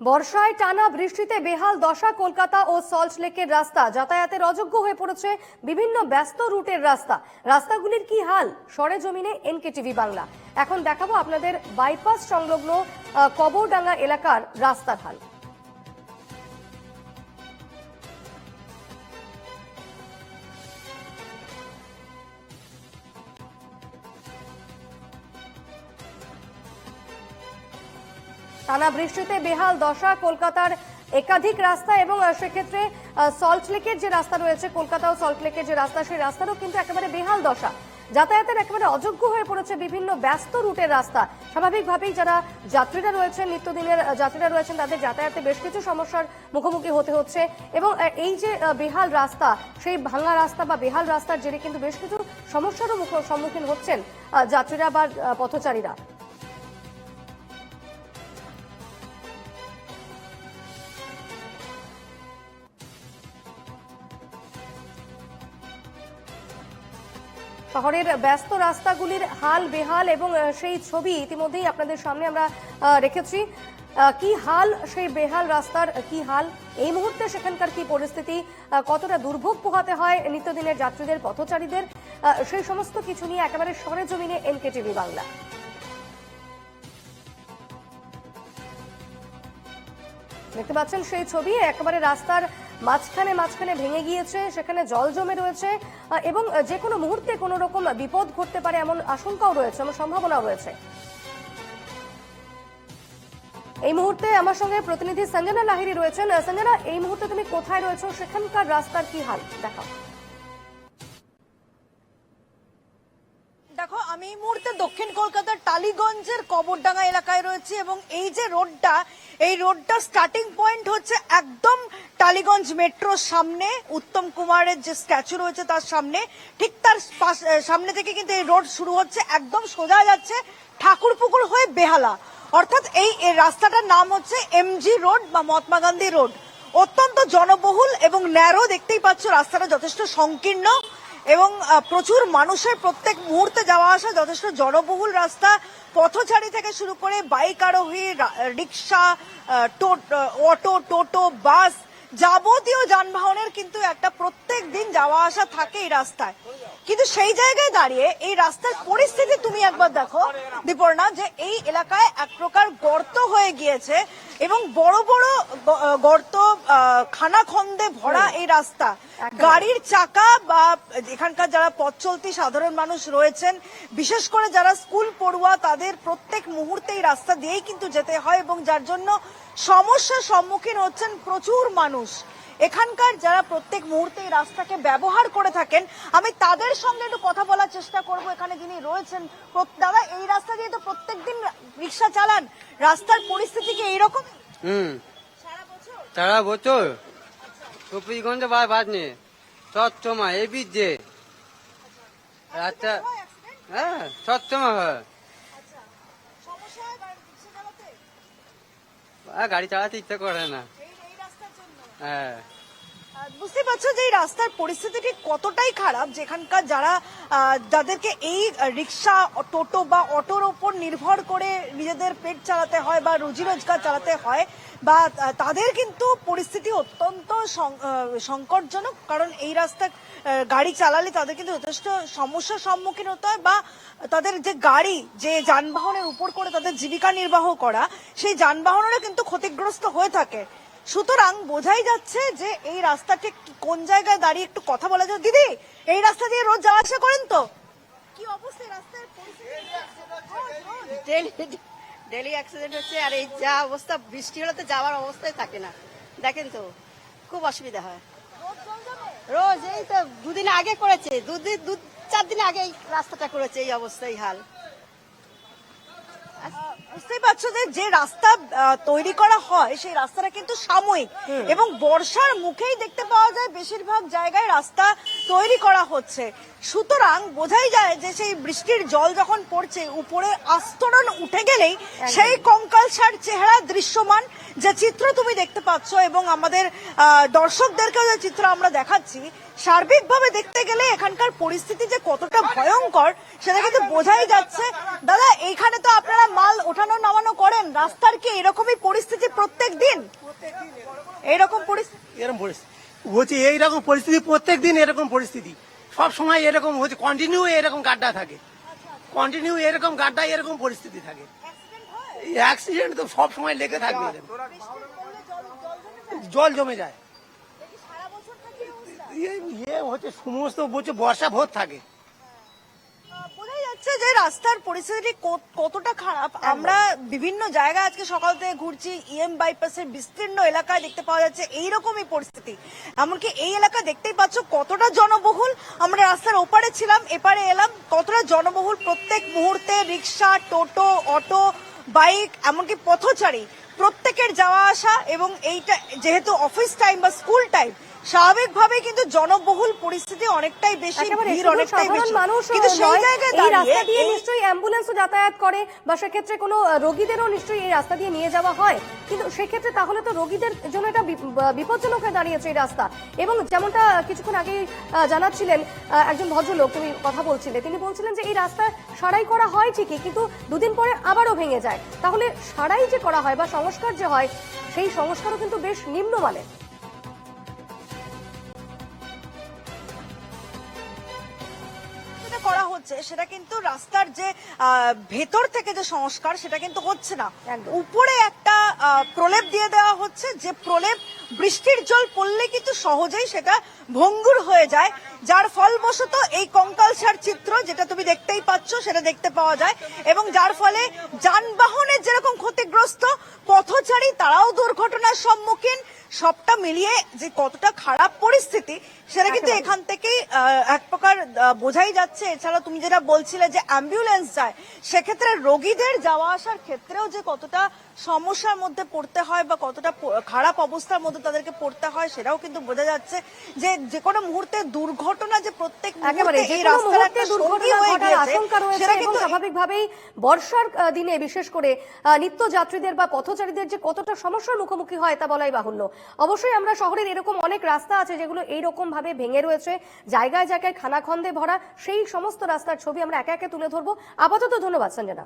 বর্ষায় টানা বৃষ্টিতে বেহাল দশা কলকাতা ও সল্টলেকের রাস্তা। যাতায়াতের অযোগ্য হয়ে পড়েছে বিভিন্ন ব্যস্ত রুটের রাস্তা। রাস্তাগুলির কি হাল? সরেজমিনে এনকেটিভি বাংলা। এখন দেখাবো আপনাদের বাইপাস সংলগ্ন কবরডাঙ্গা এলাকার রাস্তার হাল। টানা বৃষ্টিতে বেহাল দশা কলকাতার একাধিক রাস্তা এবং সেক্ষেত্রে আহ, সল্ট লেকের যে রাস্তা রয়েছে কলকাতা ও সল্ট লেকের যে রাস্তা সেই রাস্তারও কিন্তু একেবারে বেহাল দশা। যাতায়াতের একেবারে অযোগ্য হয়ে পড়েছে বিভিন্ন ব্যস্ত রুটের রাস্তা। স্বাভাবিকভাবেই যারা যাত্রীরা রয়েছেন নিত্যদিনের যাত্রীরা রয়েছেন তাদের যাতায়াতে বেশ কিছু সমস্যার মুখোমুখি হতে হচ্ছে। এবং এই যে বেহাল রাস্তা সেই ভাঙা রাস্তা বা বেহাল রাস্তার জেরে কিন্তু বেশ কিছু সমস্যারও মুখ- সম্মুখীন হচ্ছেন যাত্রীরা বা পথচারীরা। শহরের ব্যস্ত রাস্তাগুলির হাল বেহাল এবং সেই ছবি ইতিমধ্যেই আপনাদের সামনে আমরা রেখেছি। কি হাল সেই বেহাল রাস্তার কি হাল? এই মুহূর্তে সেখানকার কি পরিস্থিতি? কতটা দুর্ভোগ পোহাতে হয় নিত্যদিনের যাত্রীদের, পথচারীদের? সেই সমস্ত কিছু নিয়ে একেবারে সরেজমিনে এনকেটিভি বাংলা। দেখতে পাচ্ছেন সেই ছবি, একেবারে রাস্তার মাঝখানে মাঝখানে ভেঙে গিয়েছে, সেখানে জল জমে রয়েছে এবং যে কোনো মুহূর্তে কোনো রকম বিপদ ঘটতে পারে এমন আশঙ্কাও রয়েছে, এমন সম্ভাবনাও রয়েছে। এই মুহূর্তে আমার সঙ্গে প্রতিনিধি সঞ্জনা লাহিরি রয়েছেন। সঞ্জনা, এই মুহূর্তে তুমি কোথায় রয়েছো? সেখানকার রাস্তার কি হাল? দেখাও। দেখো, আমি এই মুহূর্তে দক্ষিণ কলকাতার টালিগঞ্জের কবরডাঙ্গা এলাকায় রয়েছে এবং এই যে রোডটা, এই রোডটা স্টার্টিং পয়েন্ট হচ্ছে একদম টালিগঞ্জ মেট্রোর সামনে, উত্তম কুমারের যে স্ট্যাচু রয়েছে তার সামনে। ঠিক তার সামনে থেকে কিন্তু এই রোড শুরু হচ্ছে, একদম সোজা যাচ্ছে ঠাকুরপুকুর হয়ে বেহালা। অর্থাৎ এই রাস্তাটার নাম হচ্ছে এমজি রোড বা মহাত্মা গান্ধী রোড অত্যন্ত জনবহুল এবং ন্যারো দেখতেই পাচ্ছ, রাস্তাটা যথেষ্ট সংকীর্ণ। এবং প্রচুর মানুষের প্রত্যেক মুহূর্তে যাওয়া আসা যথেষ্ট জনবহুল রাস্তা। পথচারী থেকে শুরু করে বাইক আরোহী রিক্সা অটো, টোটো, বাস যাবতীয় যানবাহনের কিন্তু একটা প্রত্যেক দিন যাওয়া আসা থাকে এই রাস্তায়। কিন্তু সেই জায়গায় দাঁড়িয়ে এই রাস্তার পরিস্থিতি তুমি একবার দেখো, দীপর্ণা, যে এই এলাকায় এক প্রকার গর্ত হয়ে গিয়েছে। এবং বড় বড় গর্ত খানা খানাখন্দে ভরা এই রাস্তা। গাড়ির চাকা বা এখানকার যারা পথ চলতি সাধারণ মানুষ রয়েছেন বিশেষ করে যারা স্কুল পড়ুয়া তাদের প্রত্যেক মুহূর্তে এই রাস্তা দিয়েই কিন্তু যেতে হয় এবং যার জন্য সমস্যার সম্মুখীন হচ্ছেন প্রচুর মানুষ। এখানকার যারা প্রত্যেক মুহূর্তে এই রাস্তাকে ব্যবহার করে থাকেন আমি তাদের সঙ্গে একটু কথা বলার চেষ্টা করব। এখানে যিনি রয়েছেন দাদা এই রাস্তা দিয়ে তো প্রত্যেকদিন রিক্সা চালান। রাস্তার পরিস্থিতি কি এইরকম? হুম। সারা বছর? সারা বছর? চব্বিশ ঘণ্টা বাদ নেই সবসময় এই বীজে রাস্তা হ্যাঁ সবসময় হয় আচ্ছা হয় রিক্সা চালাতে? আর গাড়ি চালাতে ইচ্ছা করে না এই এই রাস্তার জন্য হ্যাঁ। বুঝতে পারছ যে এই রাস্তার পরিস্থিতি কতটাই খারাপ? যেখানকার যারা যাদেরকে এই রিক্সা, টোটো বা অটোর ওপর নির্ভর করে নিজেদের পেট চালাতে হয় বা রুজি রোজগার চালাতে হয় বা তাদের কিন্তু পরিস্থিতি অত্যন্ত সংকটজনক। কারণ এই রাস্তা গাড়ি চালালে তাদের কিন্তু যথেষ্ট সমস্যার সম্মুখীন হতে হয় বা তাদের যে গাড়ি, যে যানবাহনের উপর করে তাদের জীবিকা নির্বাহ করা, সেই যানবাহনেরও কিন্তু ক্ষতিগ্রস্ত হয়ে থাকে। সুতরাং বোঝাই যাচ্ছে যে এই রাস্তা ঠিক কোন জায়গায় দাঁড়িয়ে একটু কথা বলা যায় দিদি এই রাস্তা দিয়ে রোজ যাওয়া আসা করেন তো কি অবস্থা রাস্তার পরিস্থিতি? রোজ, রোজ। ডেলি ডেলি অ্যাক্সিডেন্ট হচ্ছে আর এই যা অবস্থা বৃষ্টি হলে তো যাওয়ার অবস্থায় থাকে না দেখেন তো খুব অসুবিধা হয় রোজ জল জমে? রোজ এই তো দুদিন আগে করেছে দুদিন দু চার দিন আগে এই রাস্তাটা করেছে এই অবস্থায় হাল বুঝতেই পারছ যে যে রাস্তা তৈরি করা হয় সেই রাস্তাটা কিন্তু সাময়িক। এবং বর্ষার মুখেই দেখতে পাওয়া যায় বেশিরভাগ জায়গায় রাস্তা তৈরি করা হচ্ছে। সুতরাং বোঝাই যায় যে সেই বৃষ্টির জল যখন পড়ছে উপরে আস্তরণ উঠে গেলেই সেই কঙ্কালসার চেহারা দৃশ্যমান যে চিত্র তুমি দেখতে পাচ্ছ এবং আমাদের আহ, দর্শকদেরকেও যে চিত্র আমরা দেখাচ্ছি সার্বিকভাবে দেখতে গেলে এখানকার পরিস্থিতি যে কতটা ভয়ঙ্কর সেটা কিন্তু বোঝাই যাচ্ছে। দাদা এইখানে তো রাস্তার কি এরকমই পরিস্থিতি প্রত্যেক দিন এরকম পরিস্থিতি এরকম পরিস্থিতি। বলছি এইরকম পরিস্থিতি প্রত্যেক দিন এরকম পরিস্থিতি। সব সময় এরকম হচ্ছে কন্টিনিউ এরকম গাড্ডা থাকে। কন্টিনিউ এরকম গাড্ডা এরকম পরিস্থিতি থাকে। অ্যাক্সিডেন্ট তো সব সময় লেগে থাকবে জল জমে যায়? ইয়ে- হচ্ছে সমস্ত বলছে বর্ষা ভোর থাকে। রাস্তার পরিস্থিতি কত- কতটা খারাপ? আমরা বিভিন্ন জায়গায় আজকে সকাল থেকে ঘুরছি ইএম বাইপাসের বিস্তীর্ণ এলাকায় দেখতে পাওয়া যাচ্ছে এইরকমই পরিস্থিতি। এমনকি এই এলাকা দেখতেই পাচ্ছ কতটা জনবহুল। আমরা রাস্তার ওপারে ছিলাম এপারে এলাম কতটা জনবহুল। প্রত্যেক মুহূর্তে রিক্সা টোটো অটো বাইক এমনকি পথচারী প্রত্যেকের যাওয়া আসা এবং এইটা যেহেতু অফিস টাইম বা স্কুল টাইম স্বাভাবিকভাবে কিন্তু জনবহুল পরিস্থিতি অনেকটাই বেশি ভিড় অনেকটাই বেশি। মানুষ কিন্তু সেই জায়গায় এই রাস্তা দিয়ে নিশ্চয়ই অ্যাম্বুলেন্সও যাতায়াত করে বা সেক্ষেত্রে কোনো রোগীদেরও নিশ্চয়ই এই রাস্তা দিয়ে নিয়ে যাওয়া হয়। কিন্তু সেক্ষেত্রে তাহলে তো রোগীদের জন্য এটা বিপজ্জনক হয়ে দাঁড়িয়েছে এই রাস্তা। এবং যেমনটা কিছুক্ষণ আগে জানাচ্ছিলেন একজন ভদ্রলোক তুমি কথা বলছিলে তিনি বলছিলেন যে এই রাস্তা সারাই করা হয় ঠিকই কিন্তু দুদিন পরে আবারও ভেঙে যায়। তাহলে সারাই যে করা হয় বা সংস্কার যে হয় সেই সংস্কারও কিন্তু বেশ নিম্নমানের। হচ্ছে সেটা কিন্তু রাস্তার যে ভেতর থেকে যে সংস্কার সেটা কিন্তু হচ্ছে না। উপরে একটা প্রলেপ দিয়ে দেওয়া হচ্ছে যে প্রলেপ বৃষ্টির জল পড়লে কিন্তু সহজেই সেটা ভঙ্গুর হয়ে যায়। যার ফলবশত এই কঙ্কালসার চিত্র যেটা তুমি দেখতেই পাচ্ছ সেটা দেখতে পাওয়া যায়। এবং যার ফলে যানবাহনের যেরকম ক্ষতিগ্রস্ত পথচারী তারাও দুর্ঘটনার সম্মুখীন। সবটা মিলিয়ে যে কতটা খারাপ পরিস্থিতি সেটা কিন্তু এখান থেকেই এক প্রকার বোঝাই যাচ্ছে। এছাড়া তুমি যেটা বলছিলে যে অ্যাম্বুলেন্স যায় সেক্ষেত্রে রোগীদের যাওয়া আসার ক্ষেত্রেও যে কতটা সমস্যার মধ্যে পড়তে হয় বা কতটা খারাপ অবস্থার মধ্যে তাদেরকে পড়তে হয় সেটাও কিন্তু বোঝা যাচ্ছে যে যে কোনো মুহূর্তে দুর্ঘটনা যে প্রত্যেক মুহূর্তে এই রাস্তার একটা সঙ্গী হয়ে গিয়েছে, সেটা কিন্তু স্বাভাবিকভাবেই বর্ষার দিনে বিশেষ করে নিত্য যাত্রীদের বা পথচারীদের যে কতটা সমস্যার মুখোমুখি হয় তা বলাই বাহুল্য। অবশ্যই আমরা শহরের এরকম অনেক রাস্তা আছে যেগুলো এইরকম ভাবে ভেঙে রয়েছে জায়গায় জায়গায় খানাখন্দে ভরা সেই সমস্ত রাস্তার ছবি আমরা একে একে তুলে ধরবো। আপাতত ধন্যবাদ সঞ্জনা।